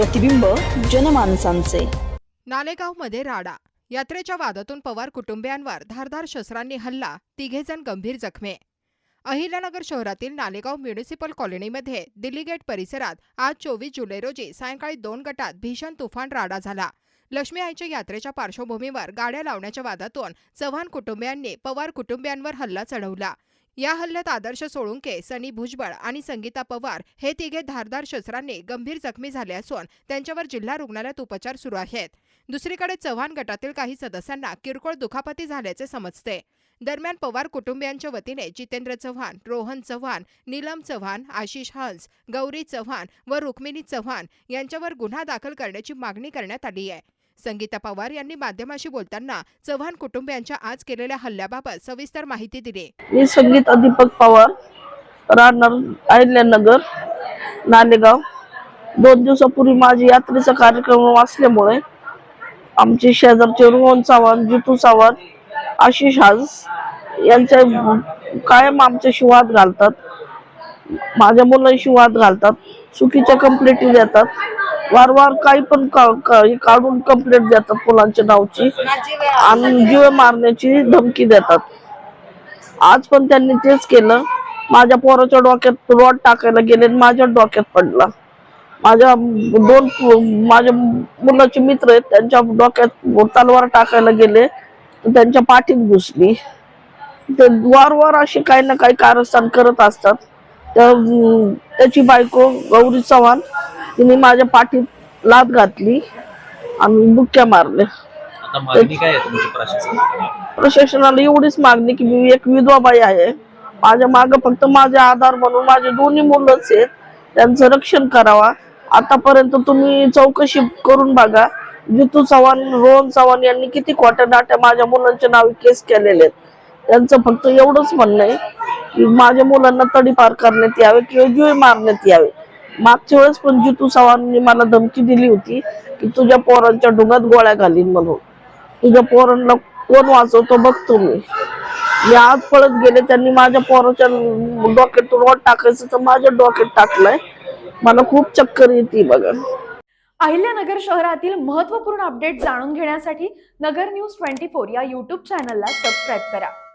प्रतिबिंब जनमानसांचे. नालेगावमध्ये राडा यात्रेच्या वादातून पवार कुटुंबियांवर धारधार शस्त्रांनी हल्ला तिघेजण गंभीर जखमी. अहिल्यानगर शहरातील नालेगाव म्युनिसिपल कॉलनीमध्ये दिल्ली गेट परिसरात आज चोवीस जुलै रोजी सायंकाळी दोन गटात भीषण तुफान राडा झाला. लक्ष्मी आईच्या यात्रेच्या पार्श्वभूमीवर गाड्या लावण्याच्या वादातून चव्हाण कुटुंबियांनी पवार कुटुंबियांवर हल्ला चढवला. या हल्ल्यात आदर्श सोळुंके सनी भुजबळ आणि संगीता पवार हे तिघे धारदार शस्त्रांनी गंभीर जखमी झाले असून त्यांच्यावर जिल्हा रुग्णालयात उपचार सुरू आहेत. दुसरीकडे चव्हाण गटातील काही सदस्यांना किरकोळ दुखापती झाल्याचे समजते. दरम्यान पवार कुटुंबियांच्या वतीने जितेंद्र चव्हाण रोहन चव्हाण नीलम चव्हाण आशिष हंस गौरी चव्हाण व रुक्मिणी चव्हाण यांच्यावर गुन्हा दाखल करण्याची मागणी करण्यात आली आहे. संगीता पवार यांनी माध्यमाशी बोलताना चव्हाण कुटुंबियांच्या आज केलेल्या हल्ल्याबाबत सविस्तर माहिती दिली. मी संगीता दीपक पवार राहणार अहिल्यानगर नालेगाव. दोन दिवसापूर्वी माझी यात्रेचा कार्यक्रम असल्यामुळे आमचे शेजारचे रोहन चव्हाण जितू चव्हाण आशिष हाज यांच्या कायम आमच्याशी वाद घालतात. माझ्या मुलांशी वाद घालतात. चुकीच्या कंप्लेंटी देतात. वारंवार काही पण का- काढून कंप्लेंट देतात मुलांच्या नावची. आणि जीव मारण्याची धमकी देतात. आज पण त्यांनी तेच केलं. माझ्या पोराच्या डोक्यात रॉड टाकायला गेले आणि माझ्या डोक्यात पडला. माझ्या दोन माझ्या मुलाचे मित्र आहेत त्यांच्या डोक्यात तलवार टाकायला गेले तर त्यांच्या पाठीत घुसली. ते वारंवार अशी काही ना काही कारस्थान करत असतात. त्याची बायको गौरी चव्हाण तिने माझ्या पाठीत लात घातली आणि बुक्क्या मारल्या. आता मागणी काय आहे तुमची प्रशासनाकडे प्रशासनाला एवढीच मागणी की मी एक विधवा बाई आहे. माझ्या माग फक्त माझे आधार म्हणून माझे दोन्ही मुलंच आहेत. त्यांचं रक्षण करावा. आतापर्यंत तुम्ही चौकशी करून बघा. जितू चव्हाण रोहन चव्हाण यांनी किती खोट्या नाट्या माझ्या मुलांच्या नावे केस केलेले आहेत. त्यांचं फक्त एवढंच म्हणणं आहे की माझ्या मुलांना तडीपार करण्यात यावे किंवा जीवे मारण्यात यावे. मागच्या वेळेस पण जितू चव्हाणांनी मला धमकी दिली होती की तुझ्या पोरांच्या डोंगात गोळ्या घालीन म्हणून. तुझ्या पोरांना कोण वाचवतो बघतो मी. मी आज पळत गेले त्यांनी माझ्या पोराच्या डॉकेट रॉड टाकायचं तर माझ्या डॉकेट टाकलंय. मला खूप चक्कर येते बघा. अहिल्यानगर शहरातील महत्त्वपूर्ण अपडेट जाणून घेण्यासाठी नगर न्यूज ट्वेंटी फोर या युट्यूब चॅनलला सबस्क्राईब करा.